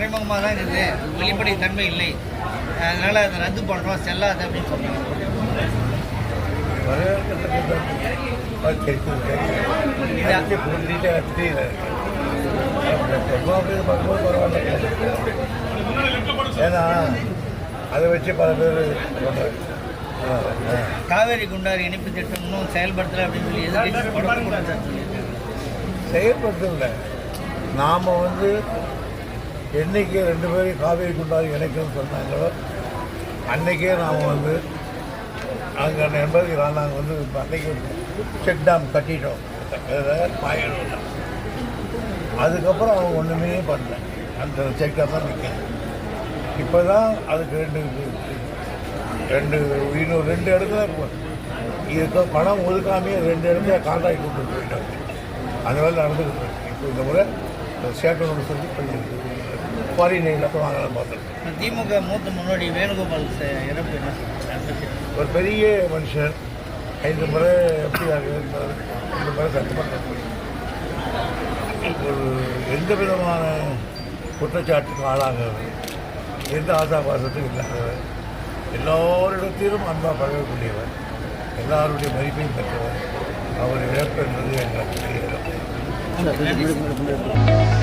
மறைமுகமாக தான் இருக்குது வெளிப்படை தன்மை இல்லை. அதனால் அதை ரத்து பண்ணுறோம் செல்லாது அப்படின்னு பரவாயில்ல ஏன்னா அதை வச்சு பல பேர் காவேரி குண்டாறு இணைப்பு திட்டம் இன்னும் செயல்படுத்தலை அப்படின்னு சொல்லி. செயல்படுத்தல. நாம் வந்து என்னைக்கு ரெண்டு பேரும் காவேரி குண்டாறு இணைக்கணும்னு சொன்னாங்களோ அன்னைக்கே நாம் வந்து அங்கே என்பது நாங்கள் வந்து இப்ப அன்னைக்கு செக் டேம் கட்டிட்டோம். பாயிடும் அதுக்கப்புறம் அவங்க ஒன்றுமே பண்ணல. அந்த செக் டேம் தான் நிற்கும் இப்போ தான் அதுக்கு ரெண்டு ரெண்டு இன்னும் ரெண்டு இடத்துல இருக்கும் இதுக்கு பணம் ஒதுக்காமே ரெண்டு இடத்துல கான்ட்ராக்ட் கொடுத்துட்டு போயிட்டாங்க. அந்த வேலை நடந்துக்கிட்டு இருக்கு. இப்போ இந்த முறை சேர்க்கணும்னு சொல்லி கொஞ்சம் ஃபாரின் இலக்கம் வாங்கலாம் பார்த்துருக்கோம் திமுக மூத்த முன்னோடி வேணுகோபால் இறப்பு? ஒரு பெரிய மனுஷன் ஐந்து முறை எப்படி இருந்தார் இந்த முறை சட்டமன்றம் ஒரு எந்த விதமான குற்றச்சாட்டுக்கும் ஆளாகாது. எந்த ஆசாபாசத்துக்கும் இல்லாதவர். எல்லோரிடத்திலும் அன்பாக பழகக்கூடியவர். எல்லாருடைய மதிப்பையும் பெற்றவர். அவர் இழப்பு என்பது எங்களுக்கு Gracias.